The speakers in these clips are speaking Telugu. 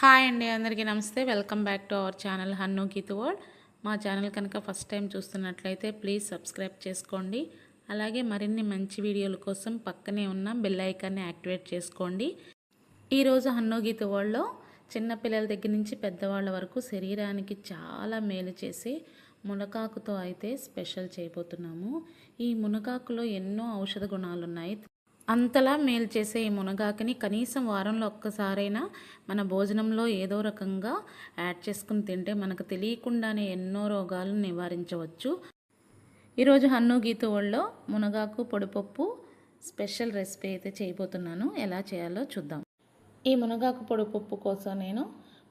హాయ్ అండి అందరికీ నమస్తే. Welcome back to our channel Hannu Geet world. మా ఛానల్ కనుక ఫస్ట్ టైం చూస్తున్నట్లయితే ప్లీజ్ సబ్స్క్రైబ్ చేసుకోండి. అలాగే మరిన్ని మంచి వీడియోల కోసం పక్కనే ఉన్న బెల్ ఐకాన్ని యాక్టివేట్ చేసుకోండి. ఈరోజు హన్ను గీత్ వరల్డ్లో చిన్నపిల్లల దగ్గర నుంచి పెద్దవాళ్ళ వరకు శరీరానికి చాలా మేలు చేసే మునకాకుతో అయితే స్పెషల్ చేయబోతున్నాము. ఈ మునకాకులో ఎన్నో ఔషధ గుణాలు ఉన్నాయి అంతలా మేలు చేసే ఈ మునగాకుని కనీసం వారంలో ఒక్కసారైనా మన భోజనంలో ఏదో రకంగా యాడ్ చేసుకుని తింటే మనకు తెలియకుండానే ఎన్నో రోగాలను నివారించవచ్చు. ఈరోజు హన్ను గీత వాళ్ళలో మునగాకు పొడిపప్పు స్పెషల్ రెసిపీ అయితే చేయబోతున్నాను. ఎలా చేయాలో చూద్దాం. ఈ మునగాకు పొడిపప్పు కోసం నేను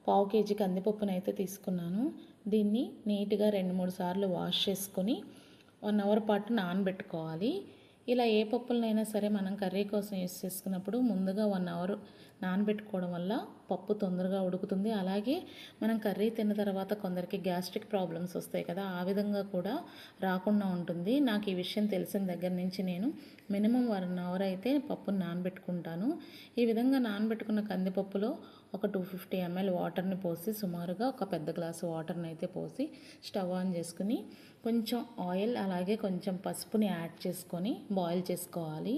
పావు కేజీ కందిపప్పును అయితే తీసుకున్నాను. దీన్ని నీట్గా రెండు మూడు సార్లు వాష్ చేసుకొని వన్ అవర్ పాటు నానబెట్టుకోవాలి. ఇలా ఏ పప్పులనైనా సరే మనం కర్రీ కోసం యూస్ చేసుకున్నప్పుడు ముందుగా వన్ అవర్ నానబెట్టుకోవడం వల్ల పప్పు తొందరగా ఉడుకుతుంది. అలాగే మనం కర్రీ తిన్న తర్వాత కొందరికి గ్యాస్ట్రిక్ ప్రాబ్లమ్స్ వస్తాయి కదా ఆ విధంగా కూడా రాకుండా ఉంటుంది. నాకు ఈ విషయం తెలిసిన దగ్గర నుంచి నేను మినిమం వన్ అవర్ అయితే పప్పును నానబెట్టుకుంటాను. ఈ విధంగా నానబెట్టుకున్న కందిపప్పులో ఒక టూ ఫిఫ్టీ ఎంఎల్ వాటర్ని పోసి సుమారుగా ఒక పెద్ద గ్లాసు వాటర్ని అయితే పోసి స్టవ్ ఆన్ చేసుకుని కొంచెం ఆయిల్ అలాగే కొంచెం పసుపుని యాడ్ చేసుకొని బాయిల్ చేసుకోవాలి.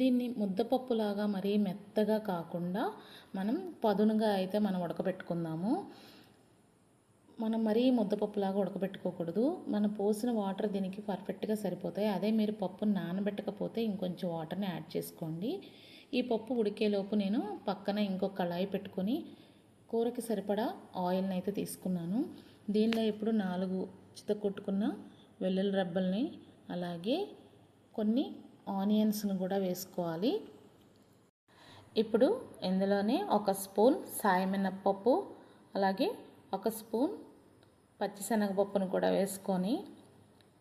దీన్ని ముద్దపప్పులాగా మరీ మెత్తగా కాకుండా మనం పదునుగా అయితే మనం ఉడకబెట్టుకుందాము. మనం మరీ ముద్దపప్పులాగా ఉడకబెట్టుకోకూడదు. మనం పోసిన వాటర్ దీనికి పర్ఫెక్ట్గా సరిపోతాయి. అదే మీరు పప్పును నానబెట్టకపోతే ఇంకొంచెం వాటర్ని యాడ్ చేసుకోండి. ఈ పప్పు ఉడికేలోపు నేను పక్కన ఇంకొక కళాయి పెట్టుకొని కూరకి సరిపడా ఆయిల్ని అయితే తీసుకున్నాను. దీనిలో ఇప్పుడు నాలుగు కొట్టుకున్న వెల్లుల్లి రబ్బల్ని అలాగే కొన్ని ఆనియన్స్ను కూడా వేసుకోవాలి. ఇప్పుడు ఇందులోనే ఒక స్పూన్ సాయమినప్పప్పు అలాగే ఒక స్పూన్ పచ్చిశనగపప్పును కూడా వేసుకొని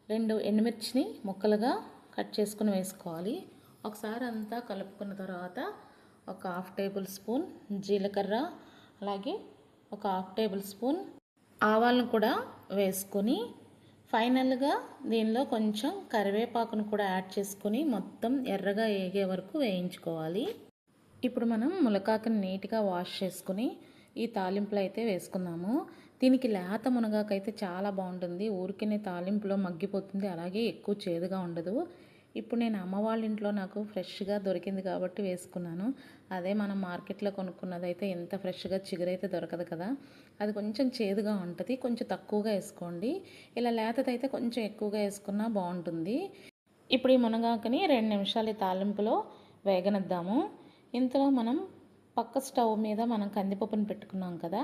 రెండు ఎండుమిర్చిని ముక్కలుగా కట్ చేసుకుని వేసుకోవాలి. ఒకసారి అంతా కలుపుకున్న తర్వాత ఒక హాఫ్ టేబుల్ స్పూన్ జీలకర్ర అలాగే ఒక హాఫ్ టేబుల్ స్పూన్ ఆవాలను కూడా వేసుకొని ఫైనల్గా దీనిలో కొంచెం కరివేపాకును కూడా యాడ్ చేసుకొని మొత్తం ఎర్రగా వేగే వరకు వేయించుకోవాలి. ఇప్పుడు మనం ములకాకుని నీట్గా వాష్ చేసుకుని ఈ తాలింపులు అయితే వేసుకున్నాము దీనికి లేత మునగాకైతే చాలా బాగుంటుంది. ఊరికనే తాలింపులో మగ్గిపోతుంది. అలాగే ఎక్కువ చేదుగా ఉండదు. ఇప్పుడు నేను అమ్మ వాళ్ళ ఇంట్లో నాకు ఫ్రెష్గా దొరికింది కాబట్టి వేసుకున్నాను. అదే మనం మార్కెట్లో కొనుక్కున్నది అయితే ఎంత ఫ్రెష్గా చిగురైతే దొరకదు కదా. అది కొంచెం చేదుగా ఉంటుంది కొంచెం తక్కువగా వేసుకోండి. ఇలా లేతదైతే కొంచెం ఎక్కువగా వేసుకున్నా బాగుంటుంది. ఇప్పుడు ఈ మునగాకుని రెండు నిమిషాలు ఈ తాలింపులో వేగనిద్దాము. ఇంతలో మనం పక్క స్టవ్ మీద మనం కందిపప్పును పెట్టుకున్నాం కదా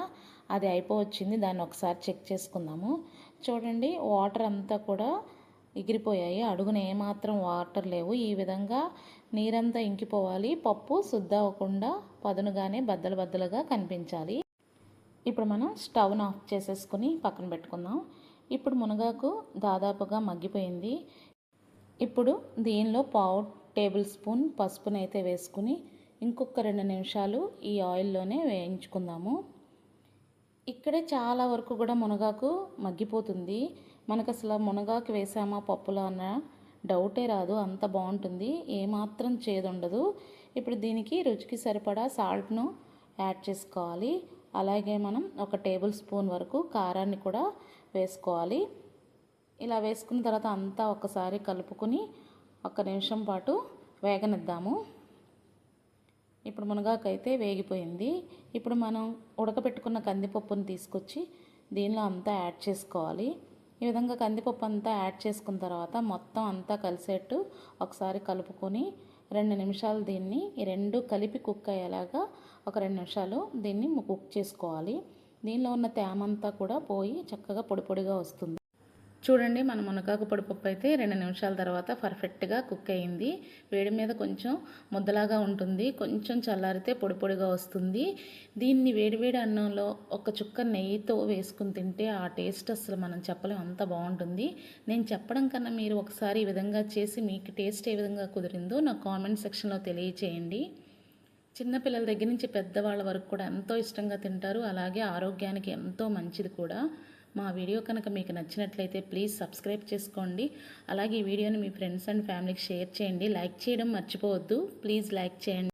అది అయిపోవచ్చింది. దాన్ని ఒకసారి చెక్ చేసుకుందాము. చూడండి వాటర్ అంతా కూడా ఎగిరిపోయాయి. అడుగున ఏమాత్రం వాటర్ లేవు. ఈ విధంగా నీరంతా ఇంకిపోవాలి. పప్పు శుద్ధ అవ్వకుండా పదునుగానే బద్దలు బద్దలుగా కనిపించాలి. ఇప్పుడు మనం స్టవ్ను ఆఫ్ చేసేసుకుని పక్కన పెట్టుకుందాం. ఇప్పుడు మునగాకు దాదాపుగా మగ్గిపోయింది. ఇప్పుడు దీనిలో పావు టేబుల్ స్పూన్ పసుపునైతే వేసుకుని ఇంకొక రెండు నిమిషాలు ఈ ఆయిల్లోనే వేయించుకుందాము. ఇక్కడే చాలా వరకు కూడా మునగాకు మగ్గిపోతుంది. మనకు అసలు మునగాకు వేసామా పప్పులో అన్న డౌటే రాదు. అంత బాగుంటుంది. ఏమాత్రం చేదుండదు. ఇప్పుడు దీనికి రుచికి సరిపడా సాల్ట్ను యాడ్ చేసుకోవాలి. అలాగే మనం ఒక టేబుల్ స్పూన్ వరకు కారాన్ని కూడా వేసుకోవాలి. ఇలా వేసుకున్న తర్వాత అంతా ఒకసారి కలుపుకొని ఒక నిమిషం పాటు వేగనిద్దాము. ఇప్పుడు మునగాకైతే వేగిపోయింది. ఇప్పుడు మనం ఉడకబెట్టుకున్న కందిపప్పును తీసుకొచ్చి దీనిలో అంతా యాడ్ చేసుకోవాలి. ఈ విధంగా కందిపప్పు అంతా యాడ్ చేసుకున్న తర్వాత మొత్తం అంతా కలిసేట్టు ఒకసారి కలుపుకొని రెండు నిమిషాలు దీన్ని ఈ రెండు కలిపి కుక్ అయ్యేలాగా ఒక రెండు నిమిషాలు దీన్ని కుక్ చేసుకోవాలి. దీనిలో ఉన్న తేమంతా కూడా పోయి చక్కగా పొడి పొడిగా వస్తుంది. చూడండి మన మునగాకు పొడిపప్పు అయితే రెండు నిమిషాల తర్వాత పర్ఫెక్ట్గా కుక్ అయింది. వేడి మీద కొంచెం ముద్దలాగా ఉంటుంది. కొంచెం చల్లారితే పొడి పొడిగా వస్తుంది. దీన్ని వేడివేడి అన్నంలో ఒక చుక్క నెయ్యితో వేసుకుని తింటే ఆ టేస్ట్ అసలు మనం చెప్పలేం. అంత బాగుంటుంది. నేను చెప్పడం కన్నా మీరు ఒకసారి ఈ విధంగా చేసి మీకు టేస్ట్ ఏ విధంగా కుదిరిందో నా కామెంట్ సెక్షన్లో తెలియచేయండి. చిన్నపిల్లల దగ్గర నుంచి పెద్దవాళ్ళ వరకు కూడా ఎంతో ఇష్టంగా తింటారు. అలాగే ఆరోగ్యానికి ఎంతో మంచిది కూడా. మా వీడియో కనుక మీకు నచ్చినట్లయితే ప్లీజ్ సబ్స్క్రైబ్ చేసుకోండి. అలాగే ఈ వీడియోని మీ ఫ్రెండ్స్ అండ్ ఫ్యామిలీకి షేర్ చేయండి. లైక్ చేయడం మర్చిపోవద్దు. ప్లీజ్ లైక్ చేయండి.